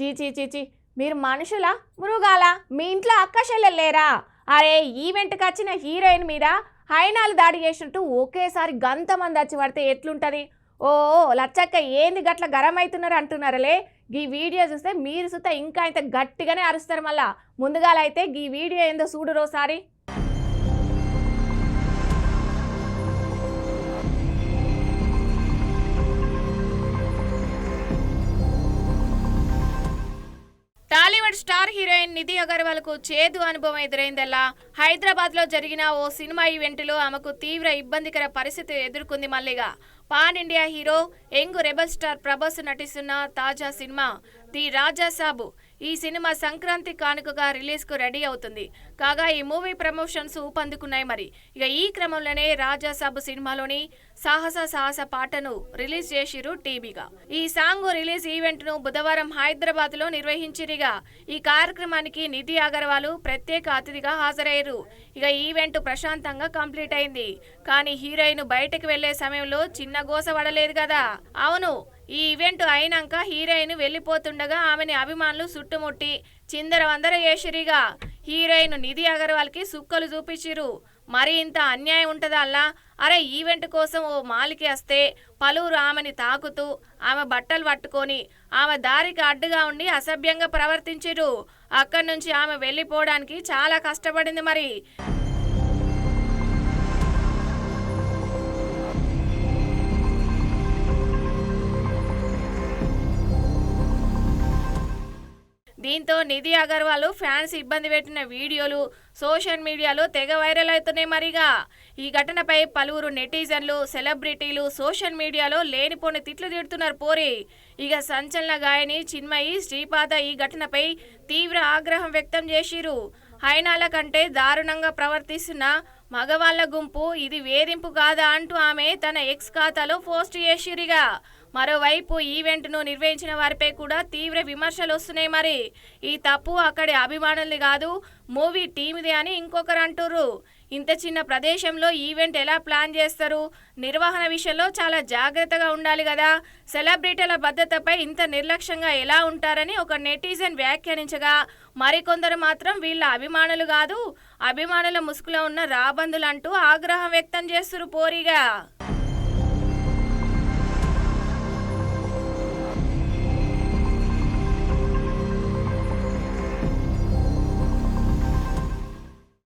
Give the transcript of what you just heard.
చీచీ చీచీ మీరు మనుషులా? మృగాల? మీ ఇంట్లో అక్కశల్లెలు లేరా? అరే ఈవెంట్కి వచ్చిన హీరోయిన్ మీద హైనాలు దాడి చేసినట్టు ఒకేసారి గంతమంది వచ్చి పడితే ఎట్లుంటుంది? ఓ లచ్చక్క ఏంది గట్ల గరం అవుతున్నారు అంటున్నారులే? ఈ వీడియో చూస్తే మీరు చూస్తే ఇంకా ఇంత గట్టిగానే అరుస్తారు మళ్ళా. ముందుగాలైతే ఈ వీడియో ఏందో చూడురోసారి స్టార్ హీరోయిన్ నిధి అగర్వాల్కు చేదు అనుభవం ఎదురైందల్లా. హైదరాబాద్లో జరిగిన ఓ సినిమా ఈవెంట్లో ఆమెకు తీవ్ర ఇబ్బందికర పరిస్థితి ఎదుర్కొంది మల్లిగా. Pan India hero young rebel star Prabhas నటిస్తున్న తాజా సినిమా ది రాజా సాబు. ఈ సినిమా సంక్రాంతి కానుకగా రిలీజ్కు రెడీ అవుతుంది. కాగా ఈ మూవీ ప్రమోషన్స్ ఊపందుకున్నాయి మరి. ఇక ఈ క్రమంలోనే రాజా సాబు సినిమాలోని సాహస సాహస పాటను రిలీజ్ చేసిరు టీవీగా. ఈ సాంగ్ రిలీజ్ ఈవెంట్ను బుధవారం హైదరాబాద్లో నిర్వహించిరిగా. ఈ కార్యక్రమానికి నిధి అగర్వాల్ ప్రత్యేక అతిథిగా హాజరయ్యారు. ఇక ఈవెంట్ ప్రశాంతంగా కంప్లీట్ అయింది కానీ హీరోయిన్ బయటకు వెళ్ళే సమయంలో చిన్న గోస పడలేదు కదా. అవును ఈ ఈవెంట్ అయినాక హీరోయిన్ వెళ్ళిపోతుండగా ఆమెని అభిమానులు చుట్టుముట్టి చిందర వందర చేసిరిగా. హీరోయిన్ నిధి అగర్వాల్కి సుక్కలు చూపించిరు మరి ఇంత అన్యాయం ఉంటుందల్లా అరే ఈవెంట్ కోసం ఓ మాలికి వస్తే పలువురు ఆమెని తాకుతూ ఆమె బట్టలు పట్టుకొని ఆమె దారికి అడ్డుగా ఉండి అసభ్యంగా ప్రవర్తించిరు అక్కడి నుంచి ఆమె వెళ్ళిపోవడానికి చాలా కష్టపడింది మరి. దీంతో నిధి అగర్వాల్ ఫ్యాన్స్ ఇబ్బంది పెట్టిన వీడియోలు సోషల్ మీడియాలో తెగ వైరల్ అవుతున్నాయి మరిగా. ఈ ఘటనపై పలువురు నెటిజన్లు సెలబ్రిటీలు సోషల్ మీడియాలో లేనిపోని తిట్లు తిడుతున్నారు పోరి. ఇక సంచలన గాయని చిన్మయి శ్రీపాద ఈ ఘటనపై తీవ్ర ఆగ్రహం వ్యక్తం చేసిరు హైనాల కంటే దారుణంగా ప్రవర్తిస్తున్న మగవాళ్ళ గుంపు ఇది వేధింపు కాదా అంటూ ఆమె తన ఎక్స్ ఖాతాలో పోస్ట్ చేసిరిగా మరోవైపు ఈవెంట్ను నిర్వహించిన వారిపై కూడా తీవ్ర విమర్శలు వస్తున్నాయి మరి. ఈ తప్పు అక్కడి అభిమానుల్ని కాదు మూవీ టీమ్ది అని ఇంకొకరు అంటుర్రు. ఇంత చిన్న ప్రదేశంలో ఈవెంట్ ఎలా ప్లాన్ చేస్తారు? నిర్వహణ విషయంలో చాలా జాగ్రత్తగా ఉండాలి కదా. సెలబ్రిటీల భద్రతపై ఇంత నిర్లక్ష్యంగా ఎలా ఉంటారని ఒక నెటిజన్ వ్యాఖ్యానించగా మరికొందరు మాత్రం వీళ్ళ అభిమానులు కాదు అభిమానుల ముసుగులో ఉన్న రాబందులంటూ ఆగ్రహం వ్యక్తం చేస్తున్నారు పోరిగా.